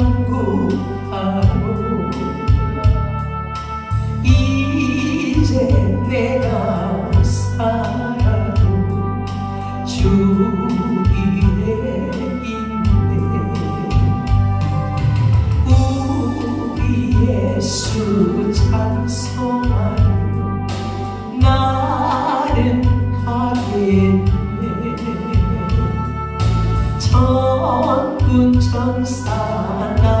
강구하고 이제 내가 살아도 주일에 있네. 우리 예수 찬송하 phương trắng xa mặt nắng